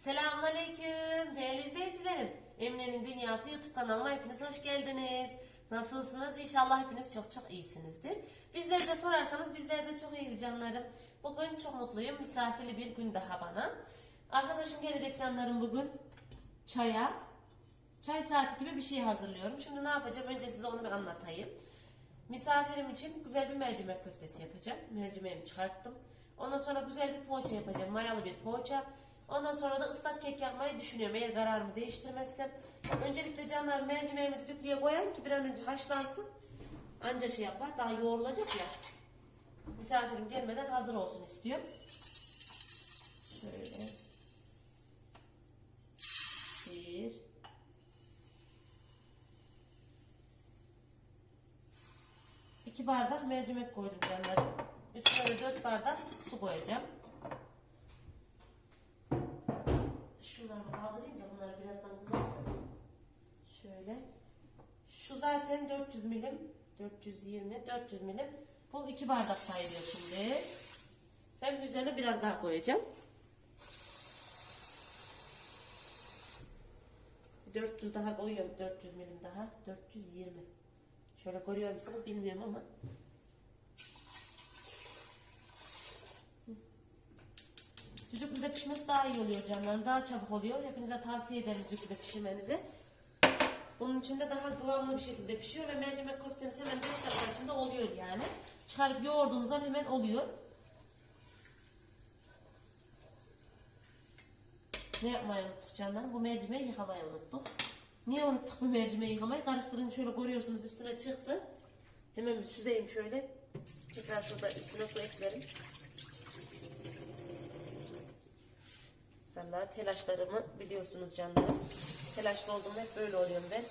Selamünaleyküm değerli izleyicilerim. Emine'nin Dünyası YouTube kanalıma hepiniz hoş geldiniz. Nasılsınız? İnşallah hepiniz çok çok iyisinizdir. Bizleri de sorarsanız bizler de çok iyiyiz canlarım. Bugün çok mutluyum. Misafirli bir gün daha bana. Arkadaşım gelecek canlarım bugün çaya. Çay saati gibi bir şey hazırlıyorum. Şimdi ne yapacağım? Önce size onu bir anlatayım. Misafirim için güzel bir mercimek köftesi yapacağım. Mercimeğimi çıkarttım. Ondan sonra güzel bir poğaça yapacağım. Mayalı bir poğaça. Ondan sonra da ıslak kek yapmayı düşünüyorum. Eğer kararımı değiştirmezsem. Öncelikle canlar mercimeğimi düdüklüye koyayım ki bir an önce haşlansın. Anca şey yapar. Daha yoğrulacak ya. Misafirim gelmeden hazır olsun istiyorum. Şöyle. Bir. İki bardak mercimek koydum canlarım. Üstüne dört bardak su koyacağım. Şunları kaldırayım da bunları birazdan kullanacağız. Şöyle. Şu zaten 400 milim. 420, 400 milim. Bu iki bardak sayılıyor şimdi. Hem üzerine biraz daha koyacağım. 400 daha koyuyorum. 400 milim daha. 420. Şöyle görüyor musunuz bilmiyorum ama. Düdüklüde pişmesi daha iyi oluyor canlarım. Daha çabuk oluyor. Hepinize tavsiye ederim düdüklüde pişirmenizi. Bunun içinde daha kıvamlı bir şekilde pişiyor ve mercimek köfteniz hemen 5 dakika içinde oluyor yani. Çıkarıp yoğurduğunuzdan hemen oluyor. Ne yapmayı unuttuk canlarım? Bu mercimeği yıkamayı unuttuk. Niye unuttuk bu mercimeği yıkamayı? Karıştırınca şöyle görüyorsunuz üstüne çıktı. Hemen bir süzeyim şöyle. Tekrar şurada üstüne su eklerim. Vallahi telaşlarımı biliyorsunuz canlarım. Telaşlı olduğumda hep böyle oluyorum ben.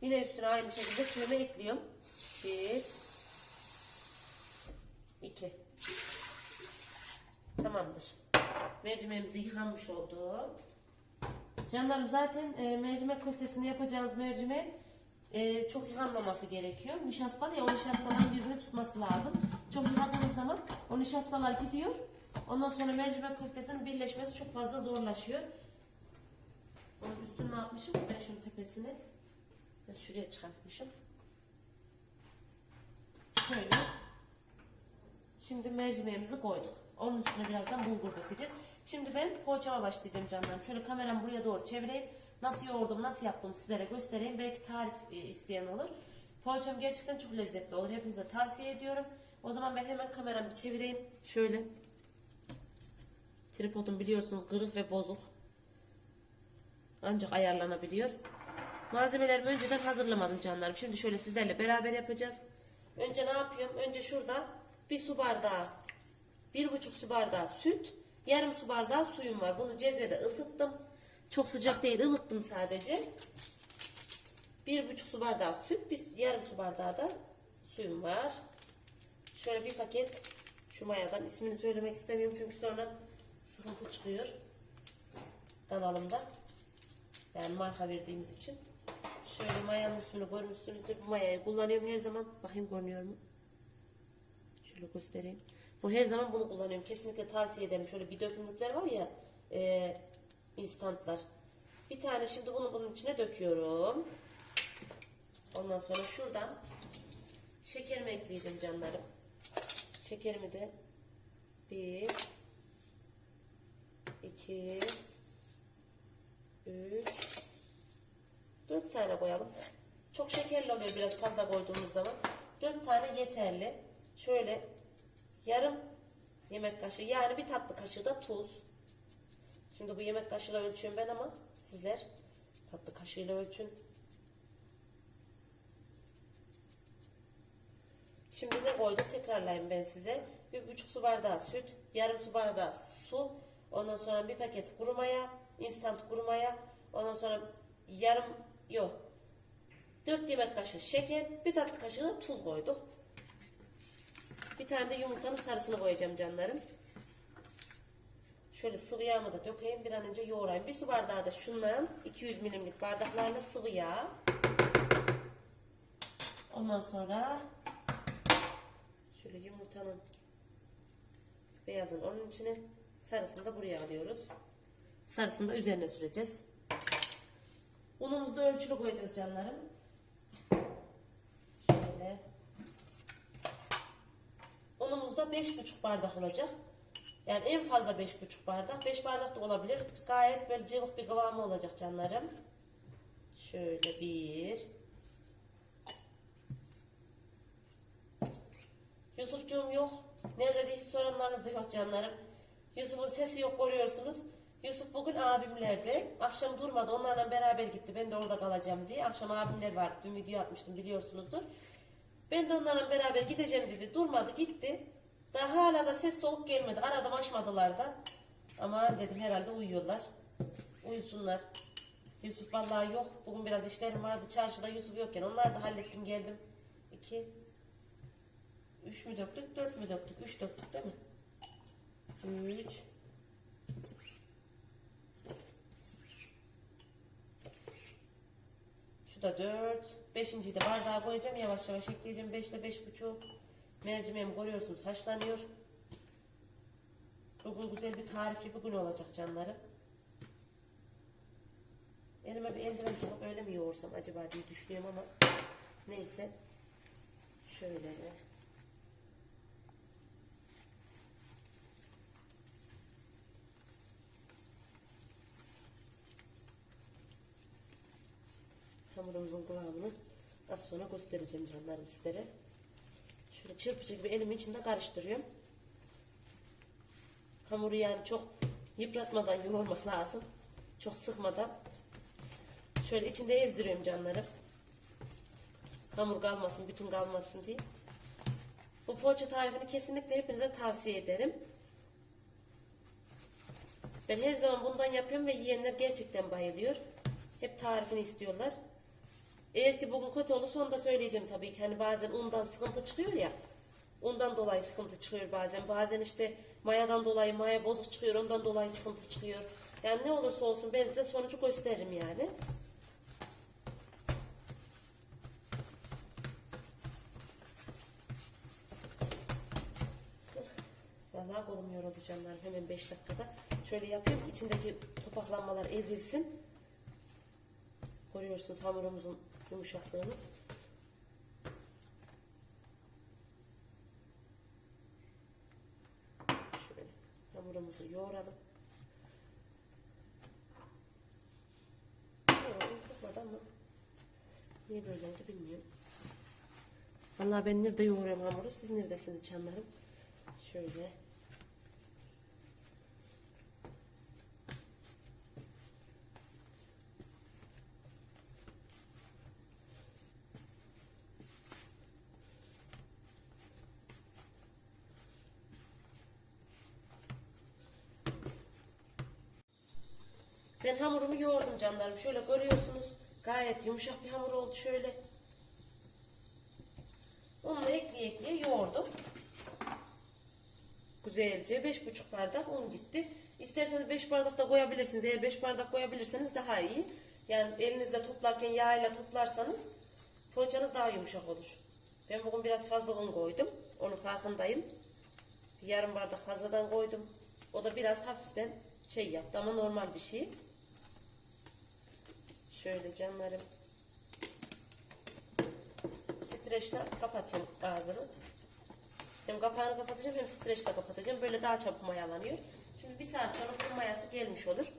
Yine üstüne aynı şekilde suyunu ekliyorum. Bir. iki. Tamamdır. Mercimeğimiz de yıkanmış oldu. Canlarım zaten e, mercimek köftesini yapacağınız mercimek e, çok yıkanmaması gerekiyor. Nişastalı ya o nişastaların birbirini tutması lazım. Çok yıkadığınız zaman o nişastalar gidiyor. Ondan sonra mercimek köftesinin birleşmesi çok fazla zorlaşıyor. Onun üstünü ne yapmışım? Ben şunun tepesini ben şuraya çıkartmışım. Şöyle. Şimdi mercimeğimizi koyduk. Onun üstüne birazdan bulgur dökeceğiz. Şimdi ben poğaçama başlayacağım canlarım. Şöyle kameramı buraya doğru çevireyim. Nasıl yoğurdum, nasıl yaptım sizlere göstereyim. Belki tarif e, isteyen olur. Poğaçam gerçekten çok lezzetli olur. Hepinize tavsiye ediyorum. O zaman ben hemen kameramı çevireyim. Şöyle. Tripodum biliyorsunuz kırık ve bozuk. Ancak ayarlanabiliyor. Malzemelerimi önceden hazırlamadım canlarım. Şimdi şöyle sizlerle beraber yapacağız. Önce ne yapıyorum? Önce şurada bir su bardağı, bir buçuk su bardağı süt, yarım su bardağı suyum var. Bunu cezvede ısıttım. Çok sıcak değil, ılıttım sadece. Bir buçuk su bardağı süt, bir yarım su bardağı da suyum var. Şöyle bir paket şu mayadan ismini söylemek istemiyorum çünkü sonra sıkıntı çıkıyor kanalımda. Yani marka verdiğimiz için. Şöyle mayanın ismini görmüşsünüzdür. Bu mayayı kullanıyorum her zaman. Bakayım görünüyor mu? Şöyle göstereyim. Bu her zaman bunu kullanıyorum. Kesinlikle tavsiye ederim. Şöyle bir dökümlükler var ya. E, instantlar. Bir tane şimdi bunu bunun içine döküyorum. Ondan sonra şuradan şekerimi ekleyeceğim canlarım. Şekerimi de bir, iki, üç, dört tane koyalım. Çok şekerli oluyor biraz fazla koyduğumuz zaman. Dört tane yeterli. Şöyle yarım yemek kaşığı yani bir tatlı kaşığı da tuz. Şimdi bu yemek kaşığıyla ölçüyorum ben ama sizler tatlı kaşığıyla ölçün. Şimdi ne koyduk tekrarlayayım ben size. Bir buçuk su bardağı süt, yarım su bardağı su, ondan sonra bir paket kuru maya, instant kuru maya, ondan sonra yarım yok. Dört yemek kaşığı şeker, bir tatlı kaşığı da tuz koyduk. Bir tane de yumurtanın sarısını koyacağım canlarım. Şöyle sıvı yağımı da dökeyim bir an önce yoğurayım. Bir su bardağı da şundan 200 milimlik bardaklarla sıvı yağ. Ondan sonra şöyle yumurtanın beyazını onun içine sarısını da buraya alıyoruz. Sarısını da üzerine süreceğiz. Unumuzu da ölçülü koyacağız canlarım. Şöyle. Unumuz da 5,5 bardak olacak. Yani en fazla 5,5 bardak. 5 bardak da olabilir. Gayet böyle cıvık bir kıvamı olacak canlarım. Şöyle bir. Yusufcuğum yok. Nerede diye soranlarınız yok canlarım. Yusuf'un sesi yok görüyorsunuz. Yusuf bugün abimlerde. Akşam durmadı. Onlarla beraber gitti. Ben de orada kalacağım diye. Akşam abimler vardı. Dün video atmıştım biliyorsunuzdur. Ben de onlarla beraber gideceğim dedi. Durmadı gitti. Daha hala da ses soluk gelmedi. Aradım açmadılar da. Ama dedim herhalde uyuyorlar. Uyusunlar. Yusuf vallahi yok. Bugün biraz işlerim vardı. Çarşıda Yusuf yokken onları da hallettim geldim. İki. Üç mü döktük? Dört mü döktük? Üç döktük değil mi? Üç. Şu da dört. Beşinciyi de bardağa koyacağım. Yavaş yavaş ekleyeceğim. Beşle beş buçuk. Mercimeğimi görüyorsunuz haşlanıyor. Bugün güzel bir tarifli bir gün olacak canlarım. Elime bir eldiven tutup öyle mi yoğursam acaba diye düşünüyorum ama neyse. Şöyle de. Hamurumuzun kıvamını az sonra göstereceğim canlarım sizlere. Şöyle çırpıcı gibi elimin içinde karıştırıyorum. Hamuru yani çok yıpratmadan yoğurmak lazım. Çok sıkmadan. Şöyle içinde ezdiriyorum canlarım. Hamur kalmasın, bütün kalmasın diye. Bu poğaça tarifini kesinlikle hepinize tavsiye ederim. Ben her zaman bundan yapıyorum ve yiyenler gerçekten bayılıyor. Hep tarifini istiyorlar. Eğer ki bugün kötü olursa onu da söyleyeceğim tabii ki. Hani bazen undan sıkıntı çıkıyor ya. Ondan dolayı sıkıntı çıkıyor bazen. Bazen işte mayadan dolayı maya bozuk çıkıyor. Ondan dolayı sıkıntı çıkıyor. Yani ne olursa olsun ben size sonucu gösteririm yani. Vallahi kolum yoruldu canlarım hemen 5 dakikada. Şöyle ki içindeki topaklanmalar ezilsin. Görüyorsunuz hamurumuzun yumuşaklığını. Şöyle hamurumuzu yoğuralım. Yoğurdum tutmadı niye böyle oldu bilmiyorum. Vallahi ben nerede yoğuruyorum hamuru siz neredesiniz canlarım? Şöyle. Ben hamurumu yoğurdum canlarım. Şöyle görüyorsunuz. Gayet yumuşak bir hamur oldu şöyle. Onu da ekleye ekleye yoğurdum. Güzelce beş buçuk bardak un gitti. İsterseniz 5 bardak da koyabilirsiniz. Eğer 5 bardak koyabilirseniz daha iyi. Yani elinizde toplarken yağıyla toplarsanız poğaçanız daha yumuşak olur. Ben bugün biraz fazla un koydum. Onun farkındayım. Yarım bardak fazladan koydum. O da biraz hafiften şey yaptı ama normal bir şey. Şöyle canlarım. Streçle kapatıyorum ağzını. Hem kapağını kapatacağım hem streçle kapatacağım. Böyle daha çabuk mayalanıyor. Şimdi bir saat sonra bunun mayası gelmiş olur.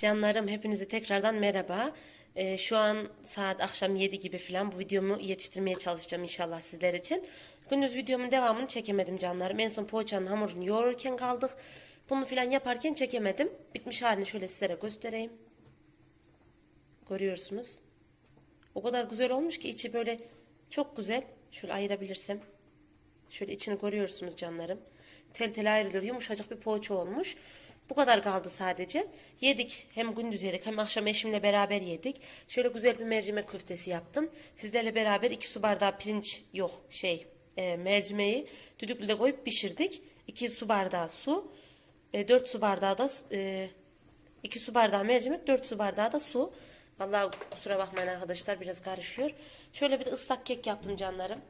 Canlarım hepinize tekrardan merhaba. Ee, şu an saat akşam 7 gibi falan bu videomu yetiştirmeye çalışacağım inşallah sizler için. Gündüz videomun devamını çekemedim canlarım. En son poğaçanın hamurunu yoğururken kaldık. Bunu falan yaparken çekemedim. Bitmiş halini şöyle sizlere göstereyim. Görüyorsunuz. O kadar güzel olmuş ki içi böyle çok güzel. Şöyle ayırabilirsem. Şöyle içini görüyorsunuz canlarım. Tel tel ayrılır. Yumuşacık bir poğaça olmuş. Bu kadar kaldı sadece. Yedik. Hem gündüz yedik hem akşam eşimle beraber yedik. Şöyle güzel bir mercimek köftesi yaptım. Sizlerle beraber iki su bardağı pirinç yok şey e, mercimeği düdüklüde koyup pişirdik. 2 su bardağı su. E, 4 su bardağı da e, 2 su bardağı mercimek 4 su bardağı da su. Vallahi kusura bakmayın arkadaşlar biraz karışıyor. Şöyle bir de ıslak kek yaptım canlarım.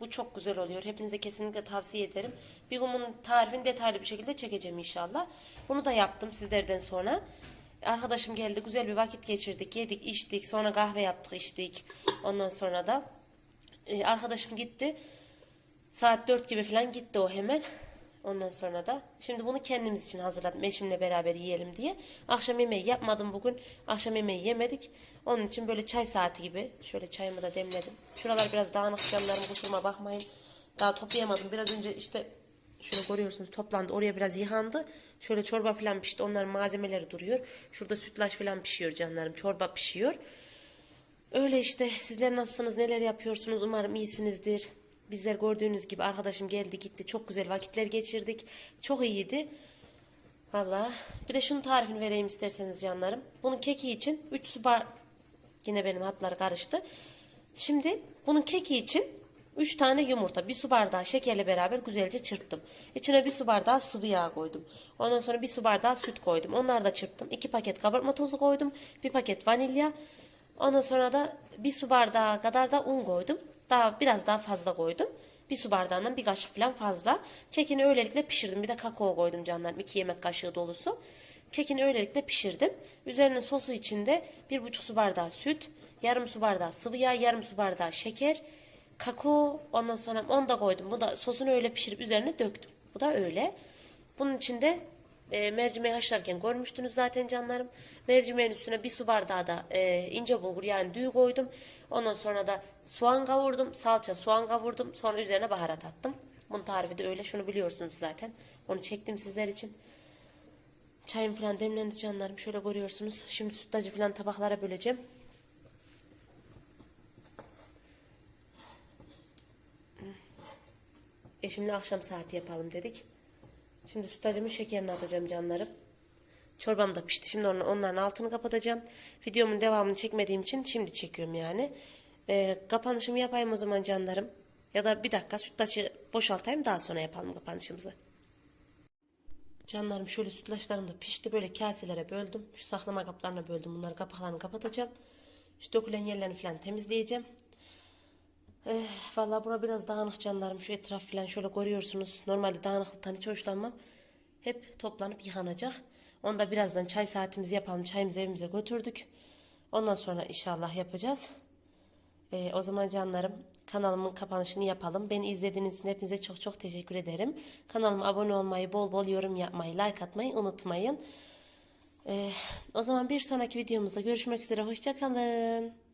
Bu çok güzel oluyor. Hepinize kesinlikle tavsiye ederim. Bunun tarifini detaylı bir şekilde çekeceğim inşallah. Bunu da yaptım sizlerden sonra. Arkadaşım geldi. Güzel bir vakit geçirdik. Yedik, içtik. Sonra kahve yaptık, içtik. Ondan sonra da e, arkadaşım gitti. Saat 4 gibi falan gitti o hemen. Ondan sonra da şimdi bunu kendimiz için hazırladım. Eşimle beraber yiyelim diye. Akşam yemeği yapmadım bugün. Akşam yemeği yemedik. Onun için böyle çay saati gibi. Şöyle çayımı da demledim. Şuralar biraz dağınık canlarım kusuruma bakmayın. Daha toplayamadım. Biraz önce işte şöyle görüyorsunuz toplandı. Oraya biraz yıkandı. Şöyle çorba falan pişti. Onların malzemeleri duruyor. Şurada sütlaç falan pişiyor canlarım. Çorba pişiyor. Öyle işte sizler nasılsınız neler yapıyorsunuz umarım iyisinizdir. Bizler gördüğünüz gibi arkadaşım geldi gitti çok güzel vakitler geçirdik. Çok iyiydi. Valla bir de şunun tarifini vereyim isterseniz canlarım. Bunun keki için 3 su bar... Yine benim hatlar karıştı. Şimdi bunun keki için 3 tane yumurta, bir su bardağı şekerle beraber güzelce çırptım. İçine bir su bardağı sıvı yağ koydum. Ondan sonra bir su bardağı süt koydum. Onları da çırptım. 2 paket kabartma tozu koydum. Bir paket vanilya. Ondan sonra da bir su bardağı kadar da un koydum. Daha biraz daha fazla koydum. Bir su bardağından bir kaşık falan fazla. Kekini öylelikle pişirdim. Bir de kakao koydum canlarım. 2 yemek kaşığı dolusu. Kekini öylelikle pişirdim. Üzerine sosu içinde bir buçuk su bardağı süt, yarım su bardağı sıvı yağ, yarım su bardağı şeker, kakao, ondan sonra onu da koydum. Bu da sosunu öyle pişirip üzerine döktüm. Bu da öyle. Bunun içinde e, mercimeği haşlarken görmüştünüz zaten canlarım. Mercimeğin üstüne bir su bardağı da e, ince bulgur yani düğü koydum. Ondan sonra da soğan kavurdum. Salça soğan kavurdum. Sonra üzerine baharat attım. Bunun tarifi de öyle. Şunu biliyorsunuz zaten. Onu çektim sizler için. Çayım falan demlendi canlarım. Şöyle görüyorsunuz. Şimdi sütlacı falan tabaklara böleceğim. Eşimle akşam saati yapalım dedik. Şimdi sütlacımın şekerini atacağım canlarım. Çorbam da pişti. Şimdi onun- onların altını kapatacağım. Videomun devamını çekmediğim için şimdi çekiyorum yani. Ee, kapanışımı yapayım o zaman canlarım. Ya da bir dakika sütlacı boşaltayım daha sonra yapalım kapanışımızı. Canlarım şöyle sütlaçlarım da pişti. Böyle kaselere böldüm. Şu saklama kaplarına böldüm. Bunları kapaklarını kapatacağım. Şu dökülen yerlerini falan temizleyeceğim. Eh, vallahi bura biraz dağınık canlarım. Şu etraf falan şöyle görüyorsunuz. Normalde dağınıklıktan hiç hoşlanmam. Hep toplanıp yıkanacak. Onu da birazdan çay saatimizi yapalım. Çayımızı evimize götürdük. Ondan sonra inşallah yapacağız. Eh, o zaman canlarım kanalımın kapanışını yapalım. Beni izlediğiniz için hepinize çok çok teşekkür ederim. Kanalıma abone olmayı, bol bol yorum yapmayı, like atmayı unutmayın. Eh, o zaman bir sonraki videomuzda görüşmek üzere. Hoşçakalın.